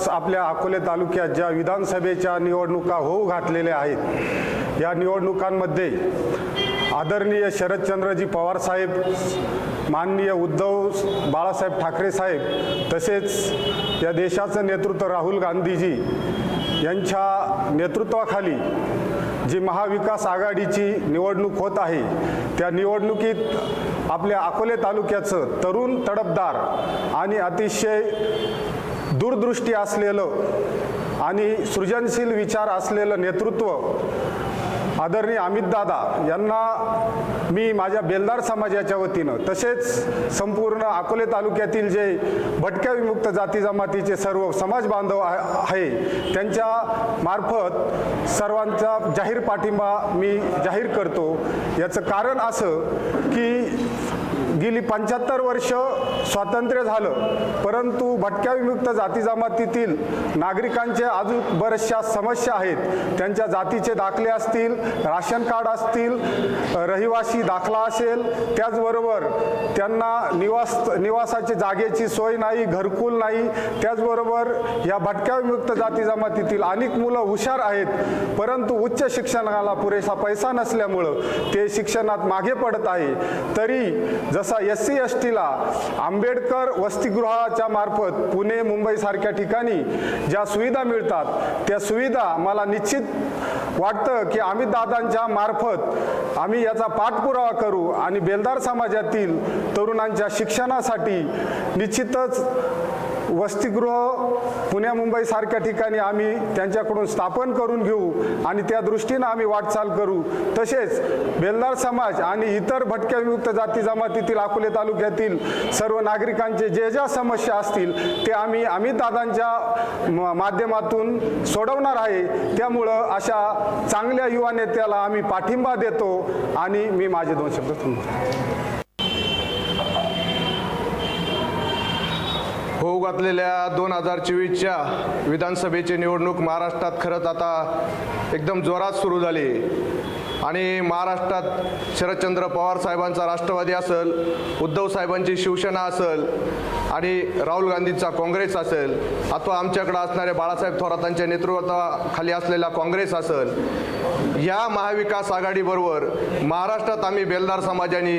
नुकताच आपल्या अकोले तालुक्यात ज्या विधानसभेच्या निवडणुका होऊ घातलेल्या आहेत या निवडणुकांमध्ये आदरणीय शरदचंद्रजी पवारसाहेब माननीय उद्धव बाळासाहेब ठाकरे साहेब तसेच या देशाचं नेतृत्व राहुल गांधीजी यांच्या नेतृत्वाखाली जी महाविकास आघाडीची निवडणूक होत आहे त्या निवडणुकीत आपल्या अकोले तालुक्याचं तरुण तडपदार आणि अतिशय दूरदृष्टी असलेलं आणि सृजनशील विचार असलेलं नेतृत्व आदरणीय अमितदादा यांना मी माझ्या बेलदार समाजाच्या वतीनं तसेच संपूर्ण अकोले तालुक्यातील जे भटक्या विमुक्त जाती जमातीचे सर्व समाज बांधव आहे त्यांच्या मार्फत सर्वांचा जाहीर पाठिंबा मी जाहीर करतो. याचं कारण असं की गेली पंच्याहत्तर वर्ष स्वातंत्र्य झालं परंतु भटक्या विमुक्त जाती जमातीतील नागरिकांचे अजून बऱ्याचशा समस्या आहेत. त्यांच्या जातीचे दाखले असतील राशन कार्ड असतील रहिवासी दाखला असेल त्याचबरोबर त्यांना निवास निवासाची जागेची सोय नाही घरकुल नाही त्याचबरोबर या भटक्या विमुक्त जाती जमातीतील अनेक मुलं हुशार आहेत परंतु उच्च शिक्षणाला पुरेसा पैसा नसल्यामुळं ते शिक्षणात मागे पडत आहे. तरी जसं एस सी एस टीला आंबेडकर वसतिगृहाच्या मार्फत पुणे मुंबईसारख्या ठिकाणी ज्या सुविधा मिळतात त्या सुविधा मला निश्चित वाटतं की आम्ही दादांच्या मार्फत आम्ही याचा पाठपुरावा करू आणि बेलदार समाजातील तरुणांच्या शिक्षणासाठी निश्चितच वसतिगृह पुण्या मुंबई सारख्या ठिकाणी आम्ही त्यांच्याकडून स्थापन करून घेऊ आणि त्या दृष्टीनं आम्ही वाटचाल करू. तसेच बेलदार समाज आणि इतर भटक्या विमुक्त जाती जमातीतील अकोले तालुक्यातील सर्व नागरिकांचे जे ज्या समस्या असतील ते आम्ही अमित दादांच्या म- माध्यमातून सोडवणार आहे. त्यामुळं अशा चांगल्या युवा नेत्याला आम्ही पाठिंबा देतो आणि मी माझे दोन शब्द थांबवतो. होऊ घातलेल्या दोन हजार चोवीसच्या विधानसभेची निवडणूक महाराष्ट्रात खरंच आता एकदम जोरात सुरू झाली. आणि महाराष्ट्रात शरदचंद्र पवार साहेबांचा राष्ट्रवादी असेल उद्धव साहेबांची शिवसेना असेल आणि राहुल गांधींचा काँग्रेस असेल अथवा आमच्याकडं असणाऱ्या बाळासाहेब थोरातांच्या नेतृत्वाखाली असलेला काँग्रेस असेल या महाविकास आघाडीबरोबर महाराष्ट्रात आम्ही बेलदार समाजाने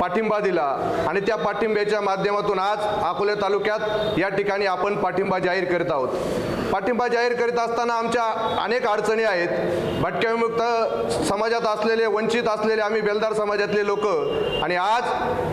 पाठिंबा दिला. आणि त्या पाठिंब्याच्या माध्यमातून आज अकोले तालुक्यात या ठिकाणी आपण पाठिंबा जाहीर करीत आहोत. पाठिंबा जाहीर करीत असताना आमच्या अनेक अडचणी आहेत. भटक्याविमुक्त समाजात असलेले वंचित असलेले आम्ही बेलदार समाजातले लोक. आणि आज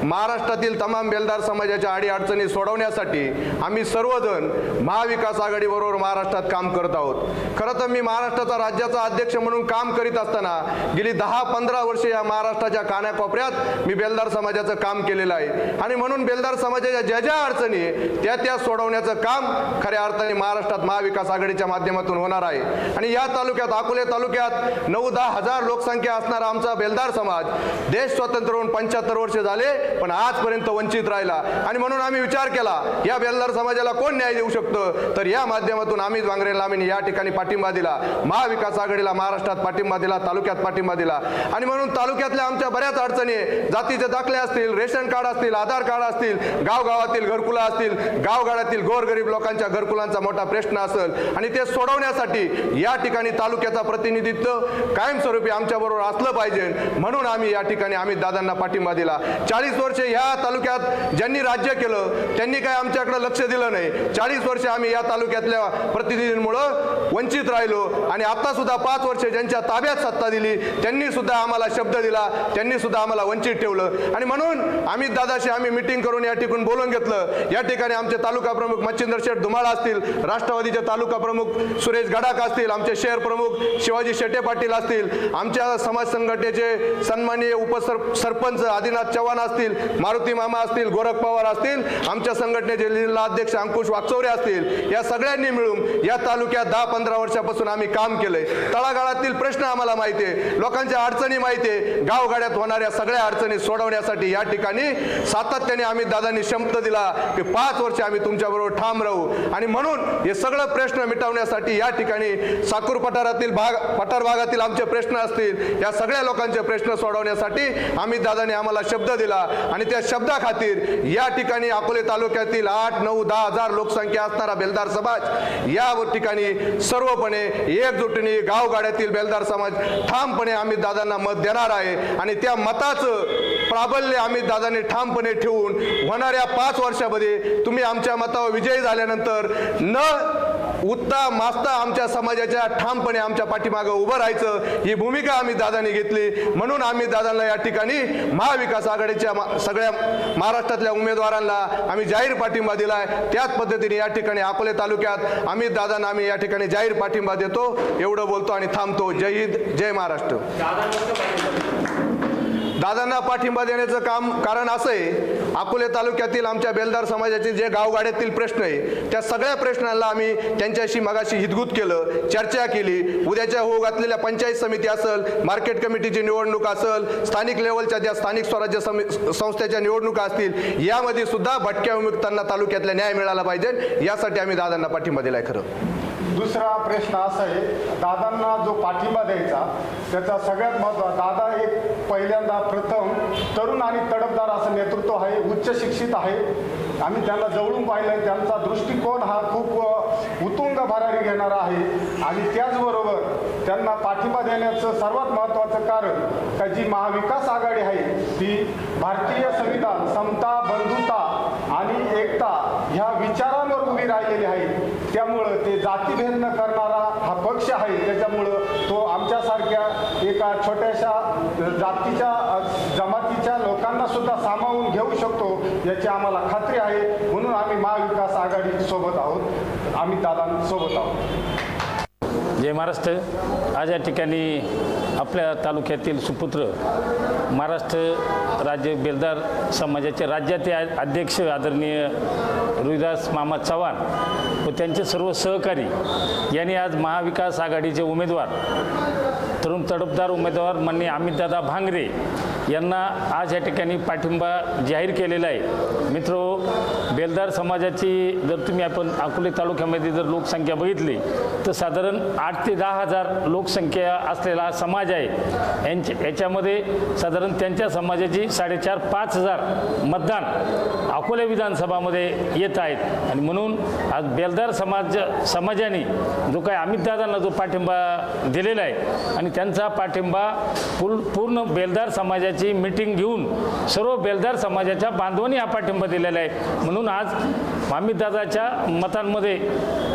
महाराष्ट्रातील तमाम बेलदार समाजाच्या आडी अडचणी सोडवण्यासाठी आम्ही सर्वजण महाविकास आघाडीबरोबर महाराष्ट्रात काम करत आहोत. खरं तर मी महाराष्ट्राचा राज्याचा अध्यक्ष म्हणून काम करीत असताना गेली दहा पंधरा वर्षे या महाराष्ट्राच्या कानाकोपऱ्यात मी बेलदार समाजाचं काम केलेलं आहे. आणि म्हणून बेलदार समाजाच्या ज्या ज्या अडचणी त्या त्या सोडवण्याचं काम खऱ्या अर्थाने महाराष्ट्रात महाविकास आघाडीच्या माध्यमातून होणार आहे. आणि या तालुक्यात अकोले तालुक्यात नऊ दहा हजार लोकसंख्या असणारा आमचा बेलदार समाज देश स्वतंत्र होऊन पंच्याहत्तर वर्ष झाले पण आजपर्यंत वंचित राहिला. आणि म्हणून आम्ही विचार केला या बेलदार समाजाला कोण न्याय देऊ शकतं? तर या माध्यमातून आम्ही वांगरेला आम्ही या ठिकाणी पाठिंबा दिला. महाविकास आघाडीला महाराष्ट्रात पाठिंबा दिला तालुक्यात पाठिंबा दिला. आणि म्हणून तालुक्यातल्या आमच्या बऱ्याच अडचणी जातीचे दाखले असतील रेशन कार्ड असतील आधार कार्ड असतील गावगावातील घरकुलं असतील गावगाड्यातील गोरगरीब लोकांच्या घरकुलांचा मोठा प्रश्न असेल आणि ते सोडवण्यासाठी या ठिकाणी तालुक्याचा प्रतिनिधित्व कायमस्वरूपी आमच्या बरोबर असलं पाहिजे. म्हणून आम्ही या ठिकाणी आम्ही दादांना पाठिंबा दिला. चाळीस वर्षे ह्या तालुक्यात ज्यांनी राज्य केलं त्यांनी काय आमच्याकडे लक्ष दिलं नाही. चाळीस वर्षे आम्ही या तालुक्यातल्या प्रतिनिधींमुळं वंचित राहिलो आणि आता सुद्धा पाच वर्षे ज्यांच्या ताब्यात सत्ता दिली त्यांनी सुद्धा आम्हाला शब्द दिला त्यांनी सुद्धा आम्हाला वंचित ठेवलं. आणि म्हणून अमित दादाशी आम्ही मिटिंग करून या ठिकाणी बोलून घेतलं. या ठिकाणी आमचे तालुका प्रमुख मच्छिंद्र शेठ धुमाळ असतील आमचे तालुका प्रमुख सुरेश गडाक असतील आमचे शहर प्रमुख शिवाजी शेटे पाटील असतील आमच्या समाज संघटनेचे सन्माननीय उपसर सरपंच आदिनाथ चव्हाण असतील मारुती मामा असतील गोरख पवार असतील आमच्या संघटनेचे जिल्हा अध्यक्ष अंकुश वाकचौरे असतील या सगळ्यांनी मिळून या तालुक्यात दहा पंधरा वर्षापासून आम्ही काम केलंय. तळागाळातील प्रश्न आम्हाला माहिती आहे. लोकांच्या अडचणी माहिती आहे. गावगाड्यात होणाऱ्या सगळ्या अडचणी सोडवण्यासाठी या ठिकाणी सातत्याने आम्ही दादांनी शब्द दिला की पाच वर्ष आम्ही तुमच्याबरोबर ठाम राहू. आणि म्हणून हे सगळं प्रश्न मिटवण्यासाठी या ठिकाणी साकूर पठारातील भाग पठार भागातील आमचे प्रश्न असतील या सगळ्या लोकांचे प्रश्न सोडवण्यासाठी अमित दादाने आम्हाला शब्द दिला. आणि त्या शब्दाखातीर या ठिकाणी अकोले तालुक्यातील आठ नऊ दहा हजार लोकसंख्या असणारा बेलदार समाज या ठिकाणी सर्वपणे एकजुटीने गावगाड्यातील बेलदार समाज ठामपणे अमित दादांना मत देणार आहे. आणि त्या मताचं प्राबल्य अमित दादाने ठामपणे ठेवून होणाऱ्या पाच वर्षामध्ये तुम्ही आमच्या मतावर विजयी झाल्यानंतर न उत्ता मास्ता आमच्या समाजाच्या ठामपणे आमच्या पाठीमागं उभं राहायचं ही भूमिका आम्ही दादांनी घेतली. म्हणून आम्ही दादांना या ठिकाणी महाविकास आघाडीच्या मा- सगळ्या महाराष्ट्रातल्या उमेदवारांना आम्ही जाहीर पाठिंबा दिलाय. त्याच पद्धतीने या ठिकाणी अकोले तालुक्यात आम्ही दादांना आम्ही या ठिकाणी जाहीर पाठिंबा देतो. एवढं बोलतो आणि थांबतो. जय हिंद जय महाराष्ट्र. दादांना पाठिंबा देण्याचं काम कारण असं आहे अकोले तालुक्यातील आमच्या बेलदार समाजाचे जे गावगाड्यातील प्रश्न आहे त्या सगळ्या प्रश्नांना आम्ही त्यांच्याशी मगाशी हितगुत केलं चर्चा केली. उद्याच्या होऊ घातलेल्या पंचायत समिती असेल मार्केट कमिटीची निवडणूक असेल स्थानिक लेवलच्या ज्या स्थानिक स्वराज्य संस्थेच्या निवडणुका असतील यामध्ये सुद्धा भटक्या विमुक्तांना तालुक्यातल्या न्याय मिळाला पाहिजे. यासाठी आम्ही दादांना पाठिंबा दिलाय खरं. दुसरा प्रश्न असा आहे दादांना जो पाठिंबा द्यायचा त्याचा सगळ्यात महत्त्वाचा दादा एक पहिल्यांदा प्रथम तरुण आणि तडफदार असं नेतृत्व आहे उच्च शिक्षित आहे. आम्ही त्यांना जवळून पाहिलं आहे त्यांचा दृष्टिकोन हा खूप उतुंग भरारी घेणारा आहे. आणि त्याचबरोबर त्यांना पाठिंबा देण्याचं सर्वात महत्त्वाचं कारण का जी महाविकास आघाडी आहे ती भारतीय संविधान समता बंधुता आणि एकता ह्या विचारांवर उभी राहिलेली आहे. त्यामुळं ते जातीभेद न करणारा हा पक्ष आहे. त्याच्यामुळं एका छोट्याशा जातीच्या जमातीच्या लोकांना सुद्धा सामावून घेऊ शकतो याची आम्हाला खात्री आहे. म्हणून आम्ही महाविकास आघाडी सोबत आहोत. आम्ही दादांसोबत आहोत. जय महाराष्ट्र. आज या ठिकाणी आपल्या तालुक्यातील सुपुत्र महाराष्ट्र राज्य बेलदार समाजाचे राज्याचे अध्यक्ष आदरणीय रुईदास मामा चव्हाण व त्यांचे सर्व सहकारी यांनी आज महाविकास आघाडीचे उमेदवार तरुण तडफदार उमेदवार माननीय अमितदादा भांगरे यांना आज या ठिकाणी पाठिंबा जाहीर केलेला आहे. मित्रो बेलदार समाजाची जर तुम्ही आपण अकोले तालुक्यामध्ये जर लोकसंख्या बघितली तर साधारण आठ ते दहा हजार लोकसंख्या असलेला हा समाज आहे. यांच्या याच्यामध्ये साधारण त्यांच्या समाजाची साडेचार पाच हजार मतदान अकोले विधानसभामध्ये येत आहेत. आणि म्हणून आज बेलदार समाज समाजाने जो काय अमितदादांना जो पाठिंबा दिलेला आहे आणि त्यांचा पाठिंबा पूर पूर्ण बेलदार समाजाची मिटिंग घेऊन सर्व बेलदार समाजाच्या बांधवांनी हा पाठिंबा दिलेला आहे. म्हणून आज अमितदादाच्या मतांमध्ये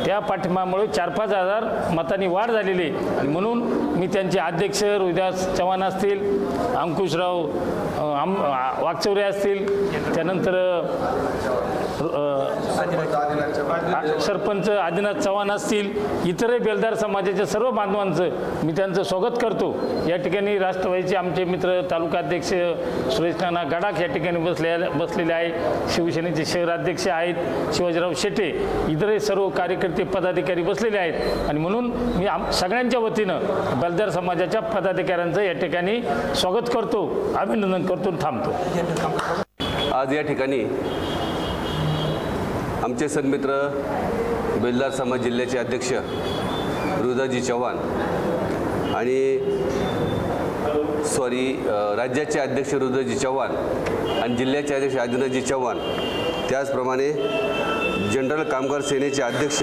त्या पाठिंबामुळे चार पाच हजार मतांनी वाढ झालेली आहे. आणि म्हणून मी त्यांचे अध्यक्ष रोहिदास चव्हाण असतील अंकुशराव आम वाकचौरे असतील त्यानंतर सरपंच आदिनाथ चव्हाण असतील इतरही बेलदार समाजाच्या सर्व बांधवांचं मी त्यांचं स्वागत करतो. या ठिकाणी राष्ट्रवादीचे आमचे मित्र तालुकाध्यक्ष सुरेश नाना गडाख या ठिकाणी बसले बसलेले आहे शिवसेनेचे शहराध्यक्ष आहेत. शिवाजीराव शेटे इतरही सर्व कार्यकर्ते पदाधिकारी बसलेले आहेत. आणि म्हणून मी आम सगळ्यांच्या वतीनं बलदार समाजाच्या पदाधिकाऱ्यांचं या ठिकाणी स्वागत करतो अभिनंदन करतो थांबतो. आज या ठिकाणी आमचे सन्मित्र बेलदार समाज जिल्ह्याचे अध्यक्ष रुदाजी चव्हाण आणि सॉरी राज्याचे अध्यक्ष रुदाजी चव्हाण आणि जिल्ह्याचे अध्यक्ष आदिनाथजी चव्हाण त्याचप्रमाणे जनरल कामगार सेनेचे अध्यक्ष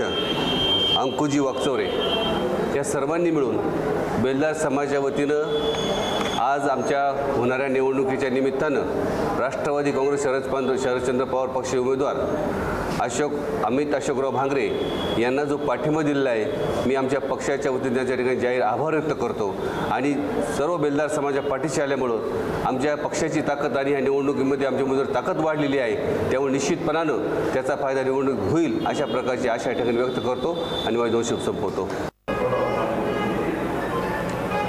अंकुजी वाकचौरे या सर्वांनी मिळून बेलदार समाजाच्या वतीनं आज आमच्या होणाऱ्या निवडणुकीच्या निमित्तानं राष्ट्रवादी काँग्रेस शरद शरदचंद्र पवार पक्ष उमेदवार अशोक अमित अशोकराव भांगरे यांना जो पाठिंबा दिलेला आहे मी आमच्या पक्षाच्या वतीने त्यांच्या ठिकाणी जाहीर आभार व्यक्त करतो. आणि सर्व बेलदार समाजा पाठीशी आल्यामुळं आमच्या पक्षाची ताकद आणि ह्या निवडणुकीमध्ये आमच्या उमेदवार ताकद वाढलेली आहे त्यामुळे निश्चितपणानं त्याचा फायदा निवडणूक होईल अशा प्रकारची आशा या ठिकाणी व्यक्त करतो आणि माझे दोन शब्द संपवतो.